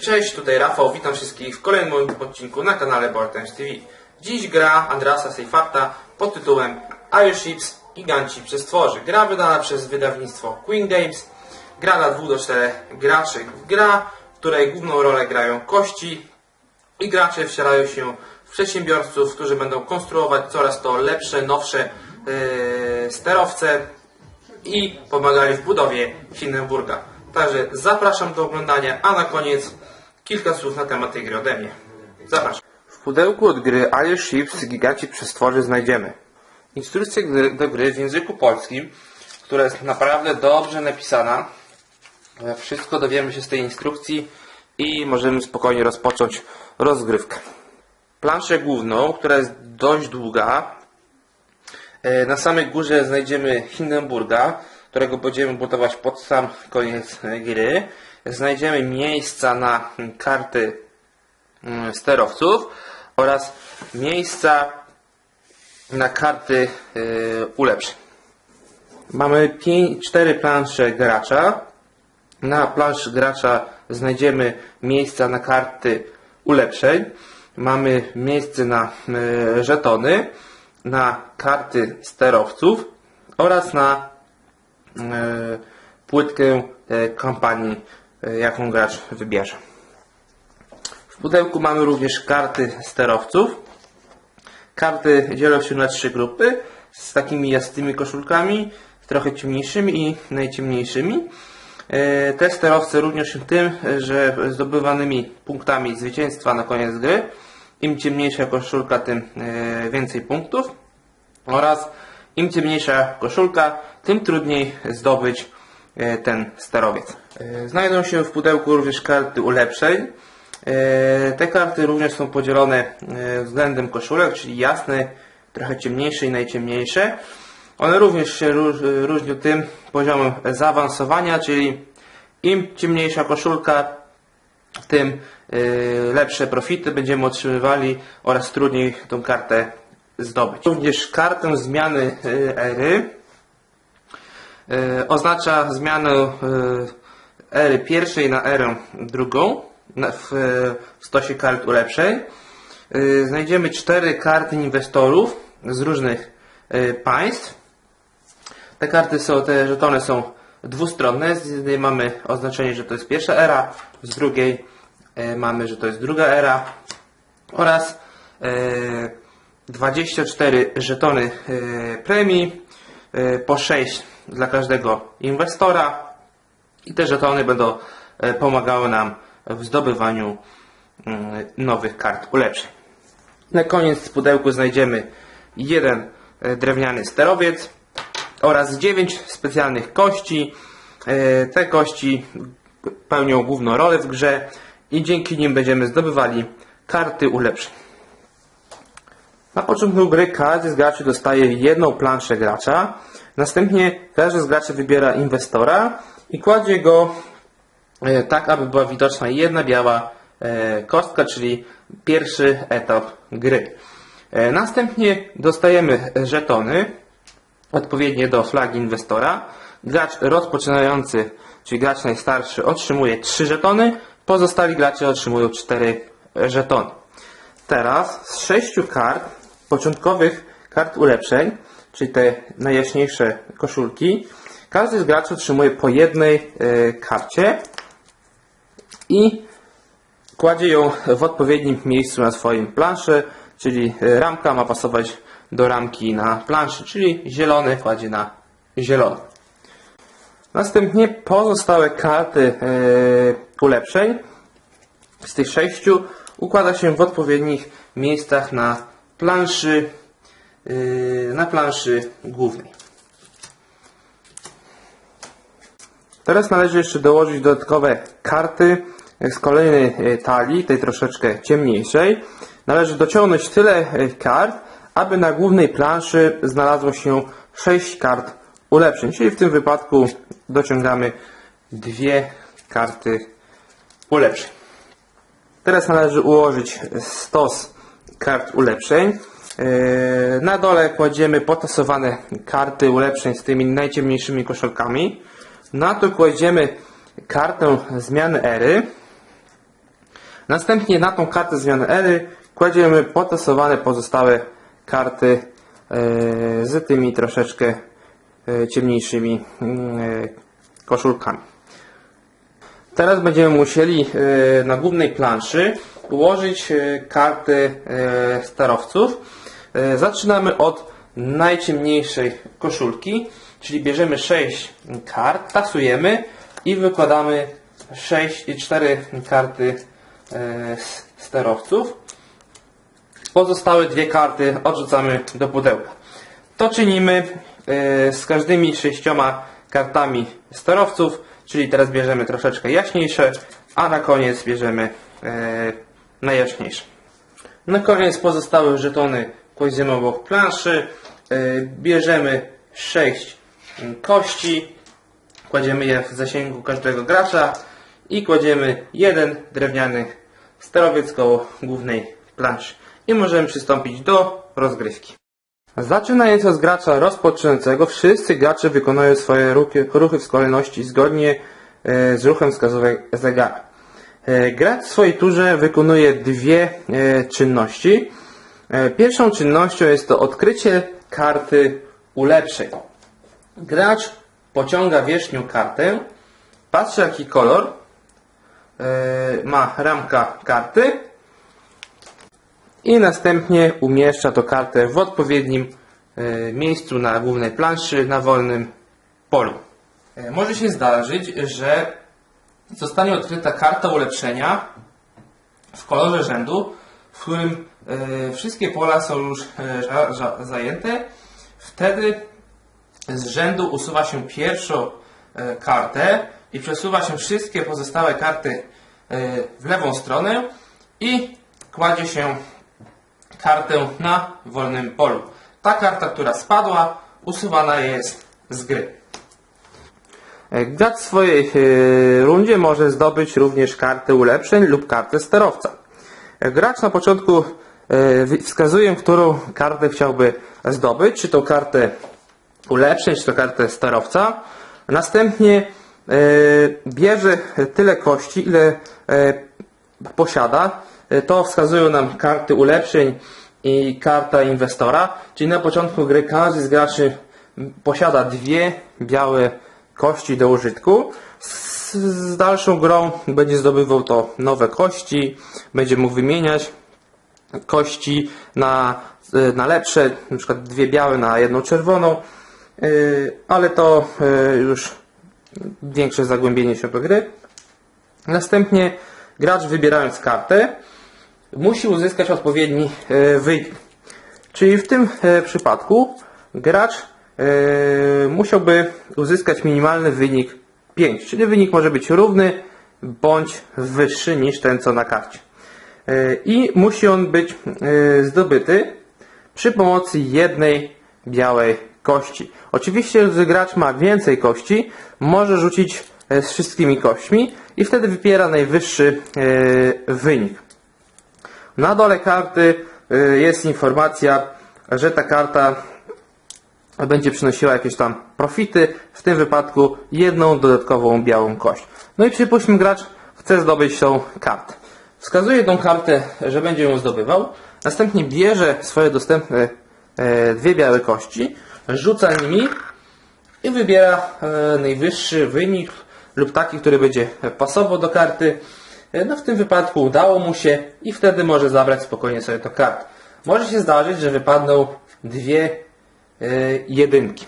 Cześć, tutaj Rafał, witam wszystkich w kolejnym moim odcinku na kanale Board Times TV. Dziś gra Andrasa Seyfarta pod tytułem Airships Giganci Przestworzy. Gra wydana przez wydawnictwo Queen Games. Gra dla 2 do 4 graczy. Gra, w której główną rolę grają kości i gracze wcielają się w przedsiębiorców, którzy będą konstruować coraz to lepsze, nowsze yy, sterowce i pomagali w budowie Hindenburga. Także zapraszam do oglądania, a na koniec kilka słów na temat tej gry ode mnie. Zapraszam. W pudełku od gry Airships Giganci Przestworzy znajdziemy instrukcję do gry w języku polskim, która jest naprawdę dobrze napisana. E, Wszystko dowiemy się z tej instrukcji i możemy spokojnie rozpocząć rozgrywkę. Planszę główną, która jest dość długa, E, Na samej górze znajdziemy Hindenburga, którego będziemy budować pod sam koniec e, gry. Znajdziemy miejsca na karty mm, sterowców oraz miejsca na karty e, ulepszeń. Mamy pięć, cztery plansze gracza. Na planszy gracza znajdziemy miejsca na karty ulepszeń. Mamy miejsce na e, żetony, na karty sterowców oraz na e, płytkę kampanii, jaką gracz wybierze. W pudełku mamy również karty sterowców. Karty dzielą się na trzy grupy z takimi jasnymi koszulkami, trochę ciemniejszymi i najciemniejszymi. E, Te sterowce różnią się tym, że zdobywanymi punktami zwycięstwa na koniec gry. Im ciemniejsza koszulka, tym e, więcej punktów. Oraz im ciemniejsza koszulka, tym trudniej zdobyć e, ten sterowiec. E, Znajdą się w pudełku również karty ulepszeń. E, Te karty również są podzielone e, względem koszulek, czyli jasne, trochę ciemniejsze i najciemniejsze. One również się róż- różnią tym poziomem zaawansowania, czyli im ciemniejsza koszulka, tym lepsze profity będziemy otrzymywali oraz trudniej tą kartę zdobyć. Również kartę zmiany ery oznacza zmianę y, ery pierwszej na erę drugą na, w, stosie kart ulepszeń. Znajdziemy cztery karty inwestorów z różnych państw. Te karty są, te żetony są dwustronne. Z jednej mamy oznaczenie, że to jest pierwsza era, z drugiej e, mamy, że to jest druga era oraz e, 24 żetony e, premii, e, po 6 dla każdego inwestora i te żetony będą e, pomagały nam w zdobywaniu mm, nowych kart ulepszeń. Na koniec w pudełku znajdziemy jeden e, drewniany sterowiec oraz 9 specjalnych kości. E, Te kości pełnią główną rolę w grze i dzięki nim będziemy zdobywali karty ulepszeń. Na początku gry każdy z graczy dostaje jedną planszę gracza. Następnie każdy z graczy wybiera inwestora i kładzie go e, tak, aby była widoczna jedna biała e, kostka, czyli pierwszy etap gry. E, Następnie dostajemy żetony odpowiednie do flagi inwestora. Gracz rozpoczynający, czyli gracz najstarszy, otrzymuje 3 żetony, pozostali gracze otrzymują 4 żetony. Teraz z 6 kart, początkowych kart ulepszeń, czyli te najjaśniejsze koszulki, każdy z graczy otrzymuje po jednej e, karcie i kładzie ją w odpowiednim miejscu na swoim planszy, czyli e, ramka ma pasować do ramki na planszy, czyli zielony kładzie na zielony. Następnie pozostałe karty e, ulepszeń. Z tych sześciu układa się w odpowiednich miejscach na planszy, na planszy głównej. Teraz należy jeszcze dołożyć dodatkowe karty z kolejnej e, talii, tej troszeczkę ciemniejszej. Należy dociągnąć tyle e, kart, aby na głównej planszy znalazło się 6 kart ulepszeń, czyli w tym wypadku dociągamy dwie karty ulepszeń. Teraz należy ułożyć stos kart ulepszeń. E, Na dole kładziemy potasowane karty ulepszeń z tymi najciemniejszymi koszulkami. Na to kładziemy kartę zmiany ery. Następnie na tą kartę zmiany ery kładziemy potasowane pozostałe karty e, z tymi troszeczkę e, ciemniejszymi koszulkami. Teraz będziemy musieli na głównej planszy ułożyć karty sterowców. E, Zaczynamy od najciemniejszej koszulki, czyli bierzemy 6 kart, tasujemy i wykładamy 6 i 4 karty e, sterowców. Pozostałe dwie karty odrzucamy do pudełka. To czynimy e, z każdymi sześcioma kartami sterowców, czyli teraz bierzemy troszeczkę jaśniejsze, a na koniec bierzemy najjaśniejsze. Na koniec pozostałe żetony kładziemy obok planszy, e, bierzemy 6 kości, kładziemy je w zasięgu każdego gracza i kładziemy jeden drewniany sterowiec koło głównej planszy. I możemy przystąpić do rozgrywki. Zaczynając od gracza rozpoczynającego, wszyscy gracze wykonują swoje ruchy, ruchy w kolejności zgodnie e, z ruchem wskazówek zegara. E, Gracz w swojej turze wykonuje dwie czynności. E, Pierwszą czynnością jest to odkrycie karty ulepszeń. Gracz pociąga wierzchnią kartę, patrzy jaki kolor e, ma ramka karty i następnie umieszcza tą kartę w odpowiednim e, miejscu na głównej planszy na wolnym polu. Może się zdarzyć, że zostanie odkryta karta ulepszenia w kolorze rzędu, w którym e, wszystkie pola są już e, za- za- zajęte. Wtedy z rzędu usuwa się pierwszą e, kartę i przesuwa się wszystkie pozostałe karty w lewą stronę i kładzie się kartę na wolnym polu. Ta karta, która spadła, usuwana jest z gry. Gracz w swojej rundzie może zdobyć również kartę ulepszeń lub kartę sterowca. Gracz na początku e, wskazuje, którą kartę chciałby zdobyć, czy to kartę ulepszeń, czy to kartę sterowca. Następnie e, bierze tyle kości, ile e, posiada. To wskazują nam karty ulepszeń i karta inwestora. Czyli na początku gry każdy z graczy posiada dwie białe kości do użytku. Z, dalszą grą będzie zdobywał to nowe kości, będzie mógł wymieniać kości na, na lepsze, na przykład dwie białe na jedną czerwoną, Yy, ale to yy, już większe zagłębienie się do gry. Następnie gracz wybierając kartę musi uzyskać odpowiedni wynik. Czyli w tym przypadku gracz musiałby uzyskać minimalny wynik 5, czyli wynik może być równy bądź wyższy niż ten co na karcie. Yy, I musi on być yy, zdobyty przy pomocy jednej białej kości. Oczywiście, gdy gracz ma więcej kości, może rzucić e, z wszystkimi kośćmi i wtedy wybiera najwyższy e, wynik. Na dole karty e, jest informacja, że ta karta będzie przynosiła jakieś tam profity, w tym wypadku jedną dodatkową białą kość. No i przypuśćmy gracz chce zdobyć tą kartę. Wskazuje tą kartę, że będzie ją zdobywał, następnie bierze swoje dostępne e, dwie białe kości, rzuca nimi i wybiera e, najwyższy wynik lub taki, który będzie pasował do karty. E, No w tym wypadku udało mu się i wtedy może zabrać spokojnie sobie tę kartę. Może się zdarzyć, że wypadną dwie jedynki.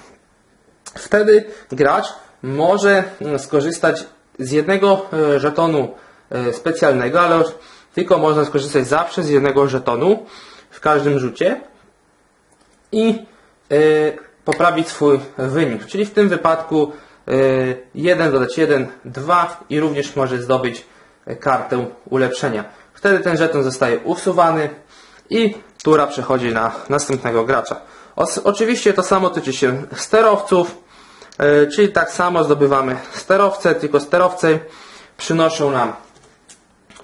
Wtedy gracz może mm, skorzystać z jednego e, żetonu e, specjalnego, ale tylko można skorzystać zawsze z jednego żetonu w każdym rzucie i e, poprawić swój wynik. Czyli w tym wypadku e, 1 dodać 1, 2 i również może zdobyć e, kartę ulepszenia. Wtedy ten żeton zostaje usuwany i tura przechodzi na następnego gracza. Oczywiście to samo tyczy się sterowców, e, czyli tak samo zdobywamy sterowce, tylko sterowce przynoszą nam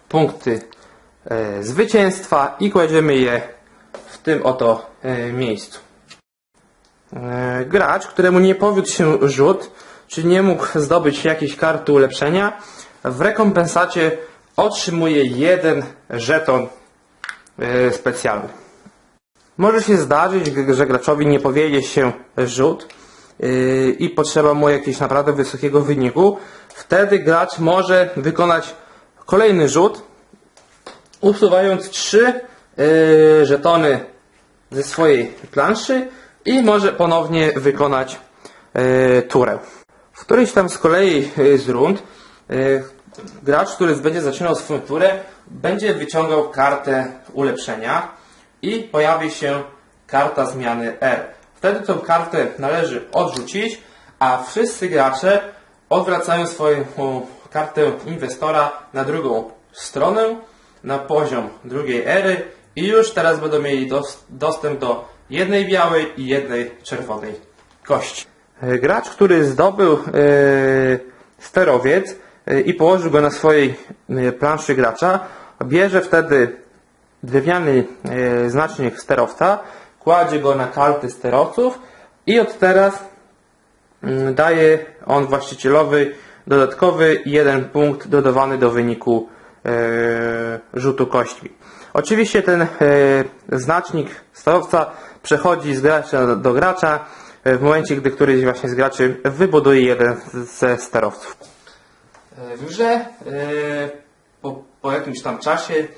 punkty e, zwycięstwa i kładziemy je w tym oto e, miejscu. Gracz, któremu nie powiódł się rzut, czy nie mógł zdobyć jakiejś karty ulepszenia, w rekompensacie otrzymuje jeden żeton specjalny. Może się zdarzyć, że graczowi nie powiedzie się rzut yy, i potrzeba mu jakiegoś naprawdę wysokiego wyniku. Wtedy gracz może wykonać kolejny rzut, usuwając trzy yy, żetony ze swojej planszy i może ponownie wykonać yy, turę. W którejś tam z kolei z rund gracz, który będzie zaczynał swoją turę, będzie wyciągał kartę ulepszenia i pojawi się karta zmiany R. Wtedy tą kartę należy odrzucić, a wszyscy gracze odwracają swoją kartę inwestora na drugą stronę, na poziom drugiej ery i już teraz będą mieli dos- dostęp do jednej białej i jednej czerwonej kości. E, Gracz, który zdobył e, sterowiec e, i położył go na swojej e, planszy gracza, bierze wtedy drewniany e, znacznik sterowca, kładzie go na karty sterowców i od teraz mm, daje on właścicielowi dodatkowy jeden punkt dodawany do wyniku e, rzutu kośćmi. Oczywiście ten e, znacznik sterowca przechodzi z gracza do gracza w momencie, gdy któryś właśnie z graczy wybuduje jeden ze sterowców. W grze po, po jakimś tam czasie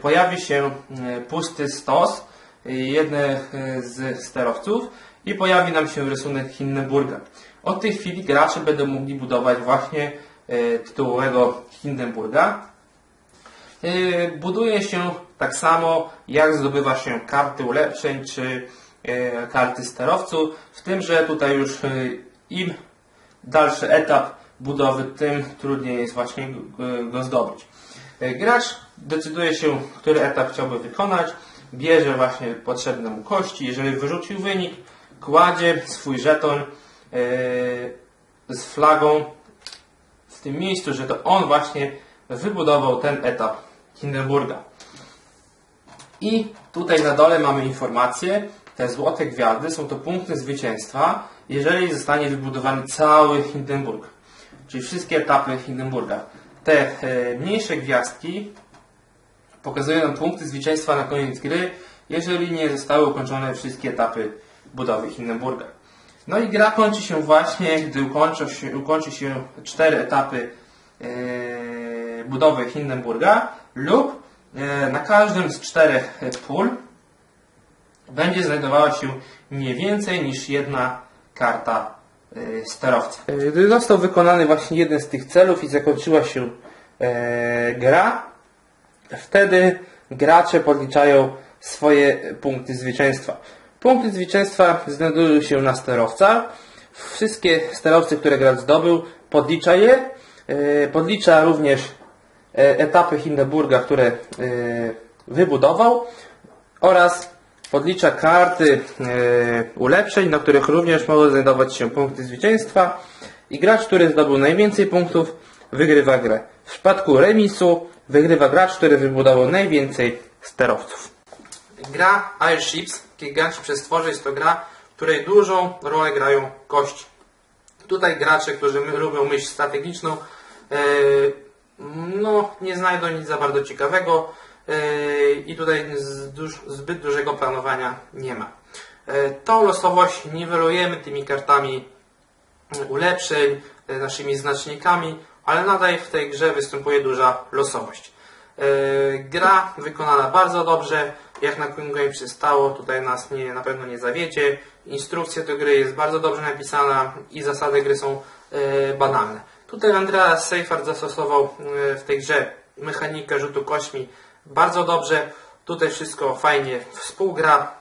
pojawi się e, pusty stos e, jednych e, z sterowców i pojawi nam się rysunek Hindenburga. Od tej chwili gracze będą mogli budować właśnie e, tytułowego Hindenburga. E, Buduje się tak samo jak zdobywa się karty ulepszeń czy e, karty sterowców, w tym, że tutaj już e, im dalszy etap budowy, tym trudniej jest właśnie go zdobyć. E, Gracz decyduje się, który etap chciałby wykonać, bierze właśnie potrzebne mu kości, jeżeli wyrzucił wynik, kładzie swój żeton e, z flagą w tym miejscu, że to on właśnie wybudował ten etap Hindenburga. I tutaj na dole mamy informację, te złote gwiazdy są to punkty zwycięstwa, jeżeli zostanie wybudowany cały Hindenburg, czyli wszystkie etapy Hindenburga. Te e, mniejsze gwiazdki pokazują nam punkty zwycięstwa na koniec gry, jeżeli nie zostały ukończone wszystkie etapy budowy Hindenburga. No i gra kończy się właśnie, gdy ukończą się, ukończy się cztery etapy e, budowy Hindenburga lub e, na każdym z czterech pól będzie znajdowała się nie więcej niż jedna karta sterowca. E, Gdy został wykonany właśnie jeden z tych celów i zakończyła się e, gra, wtedy gracze podliczają swoje punkty zwycięstwa. Punkty zwycięstwa znajdują się na sterowcach. Wszystkie sterowce, które gracz zdobył, podlicza je. E, Podlicza również e, etapy Hindenburga, które e, wybudował oraz podlicza karty e, ulepszeń, na których również mogą znajdować się punkty zwycięstwa i gracz, który zdobył najwięcej punktów, wygrywa grę. W przypadku remisu wygrywa gracz, który wybudował najwięcej sterowców. Gra Airships, Giganci przez Stworze, jest to gra, w której dużą rolę grają kości. Tutaj gracze, którzy lubią myśl strategiczną, e, no, nie znajdą nic za bardzo ciekawego i tutaj zbyt dużego planowania nie ma. E, tą losowość niwelujemy tymi kartami ulepszeń, e, naszymi znacznikami, ale nadal w tej grze występuje duża losowość. Gra wykonana bardzo dobrze, jak na Queen przystało, tutaj nas nie, na pewno nie zawiecie. Instrukcja do gry jest bardzo dobrze napisana i zasady gry są banalne. Tutaj Andreas Seifert zastosował w tej grze mechanikę rzutu kośćmi bardzo dobrze. Tutaj wszystko fajnie współgra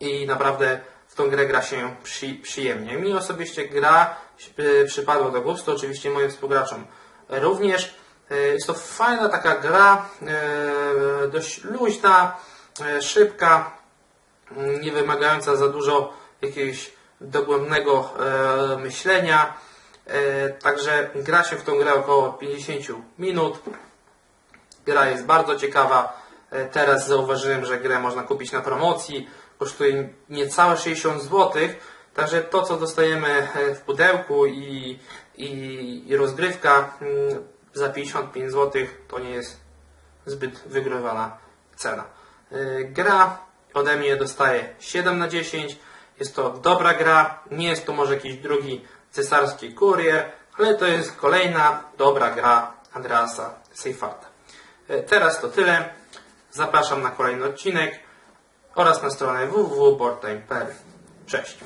i naprawdę w tą grę gra się przy, przyjemnie. Mi osobiście gra e, przypadła do gustu, oczywiście moim współgraczom również. E, Jest to fajna taka gra, e, dość luźna, szybka, nie wymagająca za dużo jakiegoś dogłębnego myślenia. Także gra się w tą grę około 50 minut. Gra jest bardzo ciekawa. E, Teraz zauważyłem, że grę można kupić na promocji. Kosztuje niecałe 60 zł. Także to, co dostajemy e, w pudełku i, i, i rozgrywka mm, za 55 zł to nie jest zbyt wygrywana cena. Yy, Gra ode mnie dostaje 7 na 10. Jest to dobra gra. Nie jest to może jakiś drugi cesarski kurier, ale to jest kolejna dobra gra Andreasa Seyfarta. Yy, Teraz to tyle. Zapraszam na kolejny odcinek oraz na stronę www.boardtime.pl. Cześć!